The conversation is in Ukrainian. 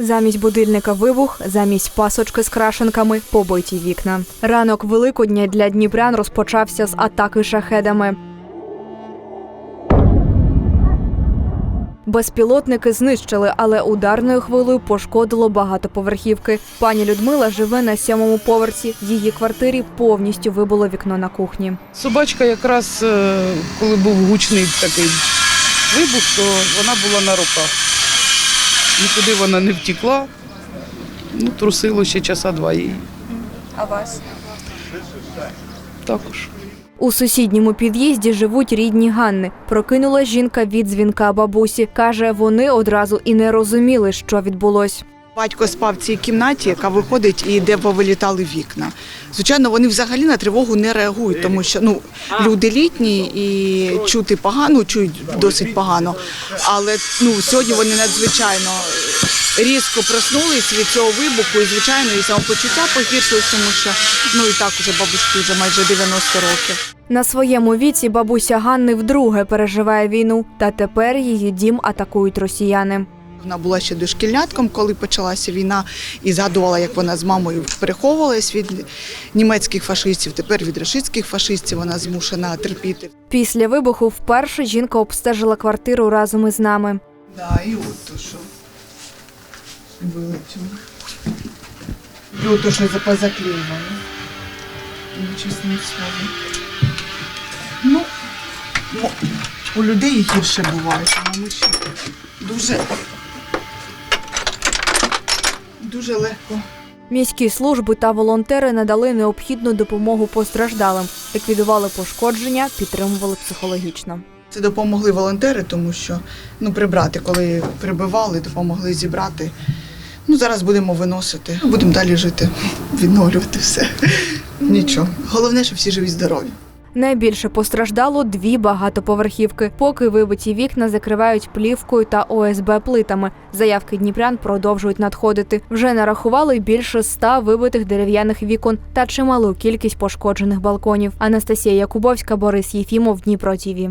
Замість будильника вибух, замість пасочки з крашенками побиті вікна. Ранок Великодня для дніпрян розпочався з атаки шахедами. Безпілотники знищили, але ударною хвилею пошкодило багатоповерхівки. Пані Людмила живе на сьомому поверсі. Її квартирі повністю вибуло вікно на кухні. Собачка якраз, е, коли був гучний такий вибух, то вона була на руках. Нікуди вона не втекла. Ну, трусило ще часа два її. А вас? Також. У сусідньому під'їзді живуть рідні Ганни. Прокинула жінка від дзвінка бабусі. Каже, вони одразу і не розуміли, що відбулось. Батько спав в цій кімнаті, яка виходить і де повилітали вікна. Звичайно, вони взагалі на тривогу не реагують, тому що ну люди літні і чути погано, чують досить погано. Але ну сьогодні вони надзвичайно різко проснулись від цього вибуху, і звичайно, і самопочуття погіршилось, тому що ну і так уже бабушки вже майже 90 років. На своєму віці бабуся Ганни вдруге переживає війну, та тепер її дім атакують росіяни. Вона була ще дошкільнятком, коли почалася війна, і згадувала, як вона з мамою переховувалась від німецьких фашистів. Тепер від рашистських фашистів вона змушена терпіти. Після вибуху вперше жінка обстежила квартиру разом із нами. Да, і от то, що вилетіло. І от то, що позаклеювали. Ну, чесне слово. Ну, у людей гірше буває, ми ще дуже, дуже легко. Міські служби та волонтери надали необхідну допомогу постраждалим, ліквідували пошкодження, підтримували психологічно. Це допомогли волонтери, тому що ну, прибрати, коли прибивали, допомогли зібрати. Ну, зараз будемо виносити. Будемо далі жити, відновлювати все. Нічого. Головне, що всі живі здорові. Найбільше постраждало дві багатоповерхівки. Поки вибиті вікна закривають плівкою та ОСБ плитами. Заявки дніпрян продовжують надходити. Вже нарахували більше ста вибитих дерев'яних вікон та чималу кількість пошкоджених балконів. Анастасія Якубовська, Борис Єфімов, Дніпро ТІВІ.